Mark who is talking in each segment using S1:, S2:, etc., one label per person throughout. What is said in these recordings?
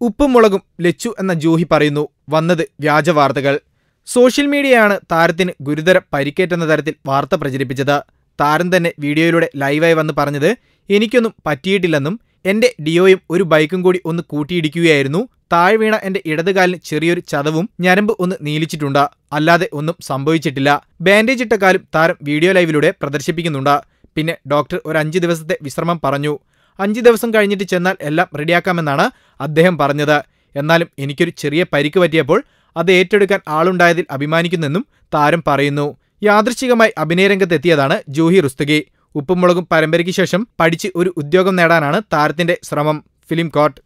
S1: ഉപ്പും മുളകും ലച്ചു എന്ന ജൂഹി പറയുന്നു വന്നത് വ്യാജ വാർത്തകൾ. സോഷ്യൽ മീഡിയയാണ് താരത്തിന് ഗുരുതര പരിക്കേറ്റെന്ന തരത്തിൽ വാർത്ത പ്രചരിപ്പിച്ചത്. താരം തന്നെ വീഡിയോയിലൂടെ ലൈവായി വന്ന് പറഞ്ഞത് എനിക്കൊന്നും പറ്റിയിട്ടില്ലെന്നും എന്റെ ഡിയോയും ഒരു ബൈക്കും കൂടി ഒന്ന് കൂട്ടിയിടിക്കുകയായിരുന്നു. താഴ്വീണ എന്റെ ഇടതുകാലിന് ചെറിയൊരു ചതവും ഞരമ്പ് ഒന്ന് നീലിച്ചിട്ടുണ്ട്. അല്ലാതെ ഒന്നും സംഭവിച്ചിട്ടില്ല. ബാൻഡേജ് ഇട്ട കാലും താരം വീഡിയോ ലൈവിലൂടെ പ്രദർശിപ്പിക്കുന്നുണ്ട്. പിന്നെ ഡോക്ടർ ഒരു അഞ്ച് ദിവസത്തെ വിശ്രമം പറഞ്ഞു. അഞ്ച് ദിവസം കഴിഞ്ഞിട്ട് ചെന്നാൽ എല്ലാം റെഡിയാക്കാമെന്നാണ് അദ്ദേഹം പറഞ്ഞത്. എന്നാലും എനിക്കൊരു ചെറിയ പരിക്ക് പറ്റിയപ്പോൾ അത് ഏറ്റെടുക്കാൻ ആളുണ്ടായതിൽ അഭിമാനിക്കുന്നെന്നും താരം പറയുന്നു. യാദൃശ്ചികമായി അഭിനയരംഗത്തെത്തിയതാണ് ജൂഹി റുസ്തഗി. ഉപ്പും മുളകും പരമ്പരയ്ക്ക് ശേഷം പഠിച്ച് ഒരു ഉദ്യോഗം നേടാനാണ് താരത്തിന്റെ ശ്രമം. ഫിലിം കോട്ട്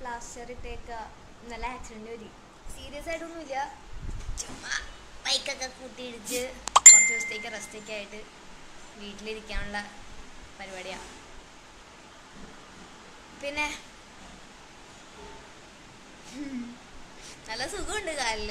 S2: പ്ലാസ്റ്റർ ഇട്ടേക്ക. നല്ല ആയിട്ടൊന്നുമില്ല. ബൈക്കൊക്കെ കൂട്ടിയിടിച്ച് കുറച്ച് ദിവസത്തേക്ക് റെസ്റ്റൊക്കെ ആയിട്ട് വീട്ടിലിരിക്കാനുള്ള പരിപാടിയാണ് പിന്നെ നല്ല സുഖമുണ്ട് കാലിൽ.